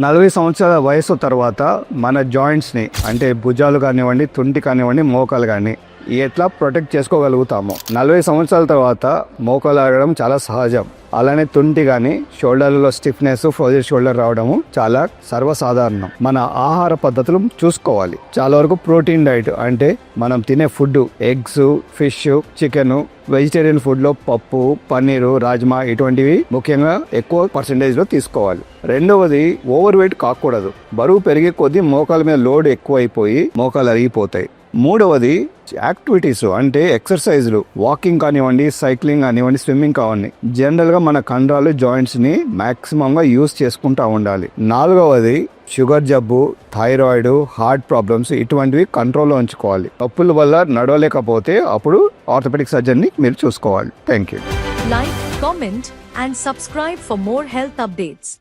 నలభై సంవత్సరాల వయసు తర్వాత మన జాయింట్స్ని అంటే భుజాలు కానివ్వండి తుంటి కానివ్వండి మోకాలు కానీ ఎట్లా ప్రొటెక్ట్ చేసుకోగలుగుతాము. నలభై సంవత్సరాల తర్వాత మోకాలు ఆడడం చాలా సహజం. అలానే తుంటి కానీ షోల్డర్లలో స్టిఫ్నెస్ ఫ్రోజెడ్ షోల్డర్ రావడము చాలా సర్వసాధారణం. మన ఆహార పద్ధతులు చూసుకోవాలి. చాలా వరకు ప్రోటీన్ డైట్ అంటే మనం తినే food eggs fish chicken vegetarian ఫుడ్లో పప్పు పన్నీరు రాజ్మా ఇటువంటివి ముఖ్యంగా ఎక్కువ పర్సంటేజ్లో తీసుకోవాలి. రెండవది ఓవర్ వెయిట్ కాకూడదు. బరువు పెరిగే కొద్దీ మోకాల మీద లోడ్ ఎక్కువైపోయి మోకాలు అరిగిపోతాయి. మూడవది యాక్టివిటీస్ అంటే ఎక్సర్సైజ్లు వాకింగ్ కానివ్వండి సైక్లింగ్ కానివ్వండి స్విమ్మింగ్ కావండి జనరల్గా మన కండరాలు జాయింట్స్ని మ్యాక్సిమంగా యూస్ చేసుకుంటూ ఉండాలి. నాలుగవది షుగర్ జబ్బు థైరాయిడ్ హార్ట్ ప్రాబ్లమ్స్ ఇటువంటివి కంట్రోల్లో ఉంచుకోవాలి. అప్పుల వల్ల నడవలేకపోతే అప్పుడు ఆర్థోపెడిక్ సర్జన్ని మీరు చూసుకోవాలి. Thank you like comment and subscribe for more health updates